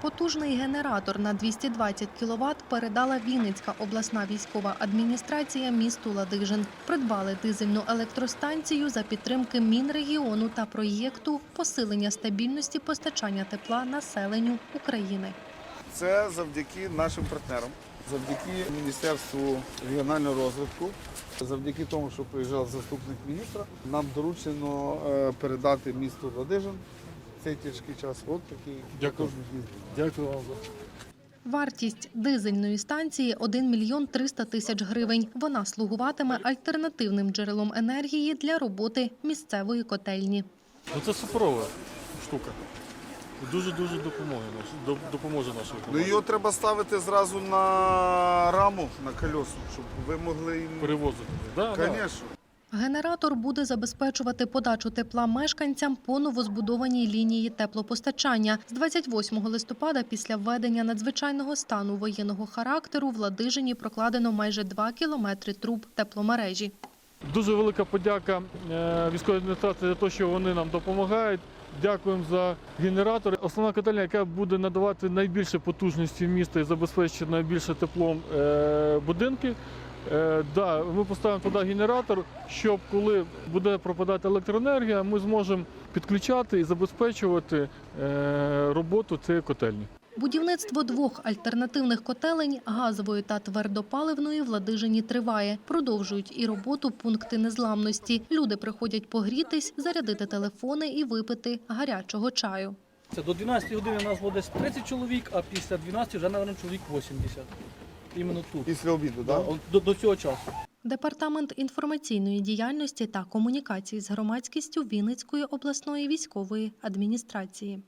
Потужний генератор на 220 кВт передала Вінницька обласна військова адміністрація місту Ладижин. Придбали дизельну електростанцію за підтримки Мінрегіону та проєкту посилення стабільності постачання тепла населенню України. Це завдяки нашим партнерам, завдяки Міністерству регіонального розвитку, завдяки тому, що приїжджав заступник міністра, нам доручено е, передати місту Ладижин цей тяжкий час. От такий Дякую. Дякую вам. Вартість дизельної станції 1 мільйон 300 тисяч гривень. Вона слугуватиме альтернативним джерелом енергії для роботи місцевої котельні. Ну це суперова штука. Дуже-дуже допоможе, наш- доп- допоможе нашій Ну його треба ставити зразу на раму, на колесо, щоб ви могли їм. перевозити. Да, да. Генератор буде забезпечувати подачу тепла мешканцям по новозбудованій лінії теплопостачання. З 28 листопада після введення надзвичайного стану воєнного характеру в Ладижині прокладено майже 2 кілометри труб тепломережі. Дуже велика подяка е, військовій адміністрації за те, що вони нам допомагають. Дякуємо за генератори. Основна котельня, яка буде надавати найбільше потужності в міста і забезпечити найбільше теплом е, будинки. Е, да, ми поставимо туди генератор, щоб коли буде пропадати електроенергія, ми зможемо підключати і забезпечувати е, роботу цієї котельні. Будівництво двох альтернативних котелень газової та твердопаливної в Ладижині триває. Продовжують і роботу пункти незламності. Люди приходять погрітись, зарядити телефони і випити гарячого чаю. Це до 12 години у нас буде десь 30 чоловік, а після 12 вже, мабуть, чоловік 80. Іменно тут. Після обіду, Да, так? До, до цього часу. Департамент інформаційної діяльності та комунікації з громадськістю Вінницької обласної військової адміністрації.